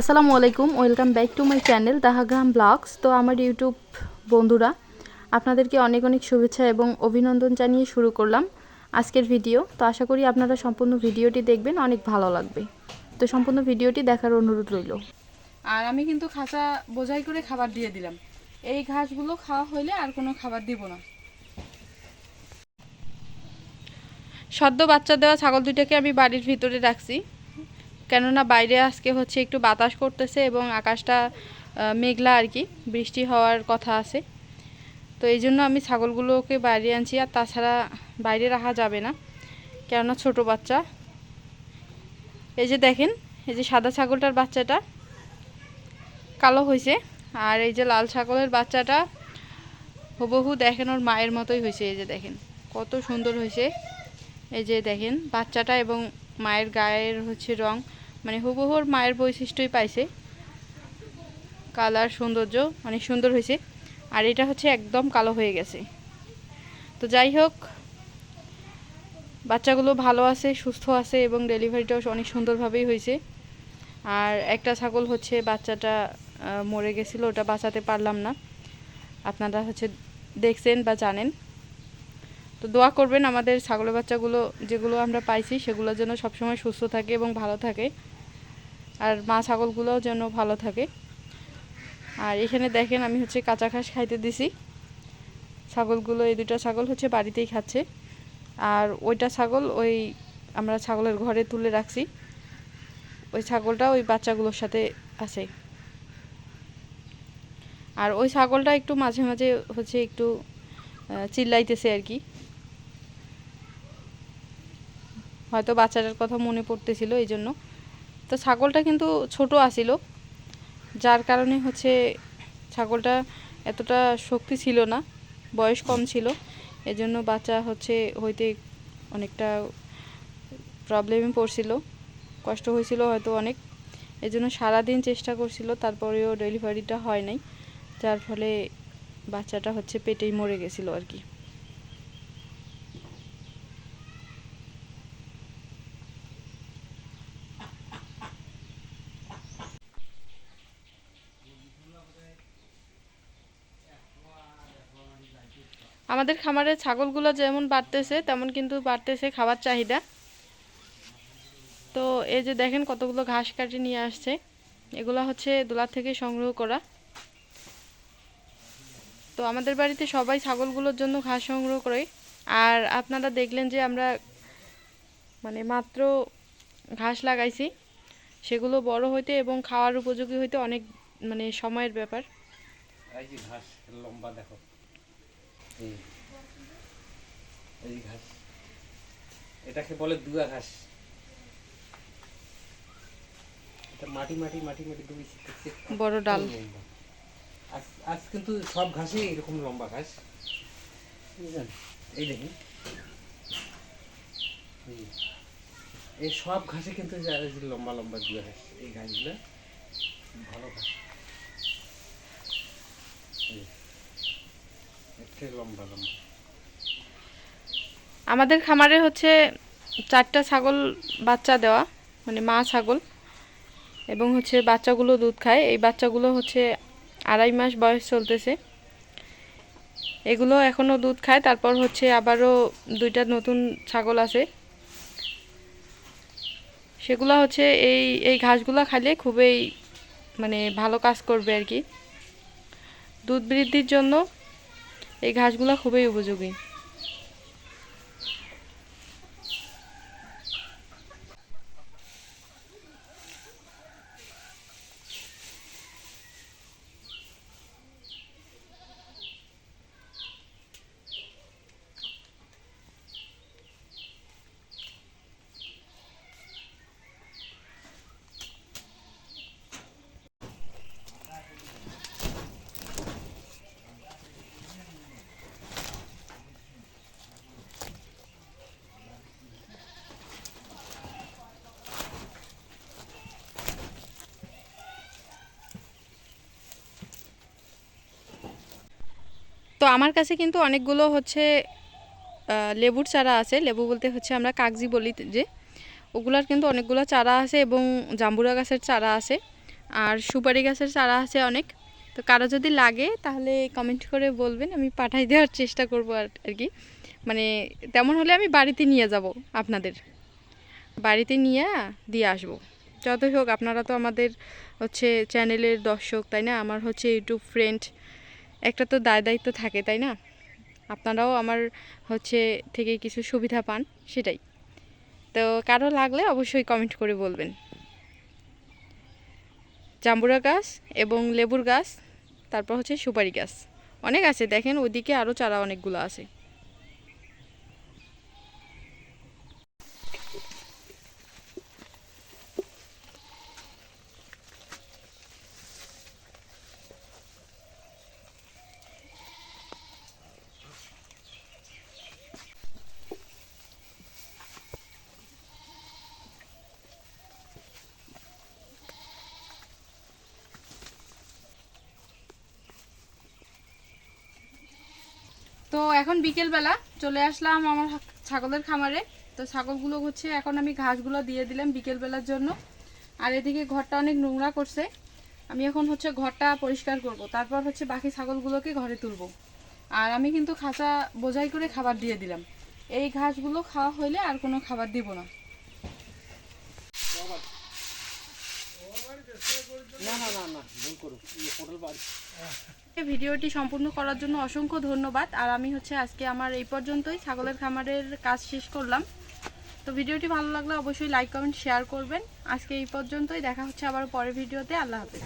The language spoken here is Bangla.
আসসালামু আলাইকুম welcome back to my channel Dahagram vlogs. তো আমার ইউটিউব বন্ধুরা আপনাদেরকে অনেক অনেক শুভেচ্ছা এবং অভিনন্দন জানিয়ে শুরু করলাম আজকের ভিডিও। তো আশা করি আপনারা সম্পূর্ণ ভিডিওটি দেখবেন অনেক ভালো লাগবে। তো সম্পূর্ণ ভিডিওটি দেখার অনুরোধ রইল। আর আমি কিন্তু খাঁচা বোঝাই করে খাবার দিয়ে দিলাম। এই ঘাসগুলো খাওয়া হইলে আর কোনো খাবার দিব না। সদ্য বাচ্চা দেওয়া ছাগল দুইটাকে আমি বাড়ির ভিতরে রাখছি। কেননা বাইরে আজকে হচ্ছে একটু বাতাস করতেছে এবং আকাশটা মেঘলা আর কি, বৃষ্টি হওয়ার কথা আছে। তো এই জন্য আমি ছাগলগুলোকে বাইরে আনছি আর তাছাড়া বাইরে রাখা যাবে না, কেননা ছোট বাচ্চা। এই যে দেখেন, এই যে সাদা ছাগলটার বাচ্চাটা কালো হয়েছে আর এই যে লাল ছাগলের বাচ্চাটা হুবহু দেখেন ওর মায়ের মতোই হয়েছে। এই যে দেখেন, কত সুন্দর হয়েছে। এই যে দেখেন, বাচ্চাটা এবং মায়ের গায়ের হচ্ছে রং মানে হুবহু মায়ের বৈশিষ্ট্যই পাইছে। কালার, সৌন্দর্য অনেক সুন্দর হয়েছে। আর এটা হচ্ছে একদম কালো হয়ে গেছে। তো যাই হোক, বাচ্চাগুলো ভালো আছে, সুস্থ আছে এবং ডেলিভারিটাও অনেক সুন্দরভাবেই হয়েছে। আর একটা ছাগল হচ্ছে বাচ্চাটা মরে গেছিল, ওটা বাঁচাতে পারলাম না। আপনারা হচ্ছে দেখছেন বা জানেন। তো দোয়া করবেন আমাদের ছাগলের বাচ্চাগুলো, যেগুলো আমরা পাইছি সেগুলো যেন সবসময় সুস্থ থাকে এবং ভালো থাকে। আর মা ছাগলগুলোও যেন ভালো থাকে। আর এখানে দেখেন আমি হচ্ছে কাঁচা ঘাস খাইতে দিছি। ছাগলগুলো, এই দুটো ছাগল হচ্ছে বাড়িতেই খাচ্ছে। আর ওইটা ছাগল ওই আমরা ছাগলের ঘরে তুলে রাখছি। ওই ছাগলটা ওই বাচ্চাগুলোর সাথে আছে। আর ওই ছাগলটা একটু মাঝে মাঝে হচ্ছে একটু চিল্লাইতেছে আর কি। হয়তো বাচ্চাটার কথা মনে পড়তেছিল এই জন্য তো ছাগলটা কিন্তু ছোট আসিল। যার কারণে হচ্ছে ছাগলটা এতটা শক্তি ছিল না, বয়স কম ছিল। এজন্য বাচ্চা হচ্ছে হইতে অনেকটা প্রবলেমে পড়ছিল। কষ্ট হয়েছিল হয়তো অনেক। এজন্য সারাদিন চেষ্টা করছিল, তারপরেও ডেলিভারিটা হয় নাই। যার ফলে বাচ্চাটা হচ্ছে পেটেই মরে গেছিল আর কি। আমাদের খামারের ছাগলগুলো যেমন বাড়তেছে, তেমন কিন্তু বাড়তেছে খাবার চাহিদা। তো এই যে দেখেন কতগুলো ঘাস কাটি নিয়ে আসছে। এগুলো হচ্ছে দোলার থেকে সংগ্রহ করা। তো আমাদের বাড়িতে সবাই ছাগলগুলোর জন্য ঘাস সংগ্রহ করে। আর আপনারা দেখলেন যে আমরা মানে মাত্র ঘাস লাগাইছি। সেগুলো বড় হইতে এবং খাওয়ার উপযোগী হইতে অনেক মানে সময়ের ব্যাপার। এই যে ঘাস, লম্বা দেখো। এই এই ঘাস। এটাকে বলে দুয়া ঘাস। এটা মাটি মাটি মাটি মাটি দেখছি বড় ডাল। আজ আজ কিন্তু সব ঘাসই এরকম লম্বা ঘাস। এই দেখুন। এই সব ঘাসে কিন্তু লম্বা লম্বা দুয়া ঘাস। এই ঘাসগুলো ভালো ঘাস এই। এর থেকে লম্বা লম্বা আমাদের খামারে হচ্ছে চারটা ছাগল বাচ্চা দেওয়া মানে মা ছাগল, এবং হচ্ছে বাচ্চাগুলো দুধ খায়। এই বাচ্চাগুলো হচ্ছে আড়াই মাস বয়স চলতেছে। এগুলো এখনও দুধ খায়, তারপর হচ্ছে আবারও দুইটা নতুন ছাগল আছে। সেগুলো হচ্ছে এই এই ঘাসগুলো খাইলে খুবই মানে ভালো কাজ করবে আর কি। দুধ বৃদ্ধির জন্য এই ঘাসগুলো খুবই উপযোগী। তো আমার কাছে কিন্তু অনেকগুলো হচ্ছে লেবুর চারা আছে। লেবু বলতে হচ্ছে আমরা কাগজি বলি যে, ওগুলার কিন্তু অনেকগুলো চারা আছে এবং জাম্বুরা গাছের চারা আছে আর সুপারি গাছের চারা আছে অনেক। তো কারও যদি লাগে তাহলে কমেন্ট করে বলবেন, আমি পাঠাই দেওয়ার চেষ্টা করব আর কি। মানে তেমন হলে আমি বাড়িতে নিয়ে যাব আপনাদের। বাড়িতে নিয়ে দিয়ে আসব। যতই হোক, আপনারা তো আমাদের হচ্ছে চ্যানেলের দর্শক, তাই না? আমার হচ্ছে ইউটিউব ফ্রেন্ড একটা তো দায় দায়িত্ব থাকে, তাই না? আপনারাও আমার হচ্ছে থেকে কিছু সুবিধা পান, সেটাই। তো কারও লাগলে অবশ্যই কমেন্ট করে বলবেন। জাম্বুরা গাছ এবং লেবুর গাছ, তারপর হচ্ছে সুপারি গাছ। অনেক আছে, দেখেন ওদিকে আরও চারা অনেকগুলো আছে। তো এখন বিকেলবেলা চলে আসলাম আমার ছাগলের খামারে। তো ছাগলগুলো হচ্ছে এখন আমি ঘাসগুলো দিয়ে দিলাম বিকেলবেলার জন্য। আর এদিকে ঘরটা অনেক নোংরা করছে। আমি এখন হচ্ছে ঘরটা পরিষ্কার করব। তারপর হচ্ছে বাকি ছাগলগুলোকে ঘরে তুলব। আর আমি কিন্তু খাঁচা বোঝাই করে খাবার দিয়ে দিলাম। এই ঘাসগুলো খাওয়া হইলে আর কোনো খাবার দিব না না না না না ভুল করো ইয়ে পটল বাড়ি এই ভিডিওটি সম্পূর্ণ করার জন্য অসংখ্য ধন্যবাদ। আর আমি হচ্ছে আজকে আমার এই পর্যন্তই। ছাগলের খামারের কাজ শেষ করলাম। তো ভিডিওটি ভালো লাগলে অবশ্যই লাইক কমেন্ট শেয়ার করবেন। আজকে এই পর্যন্তই। দেখা হচ্ছে আবার পরের ভিডিওতে। আল্লাহ হাফেজ।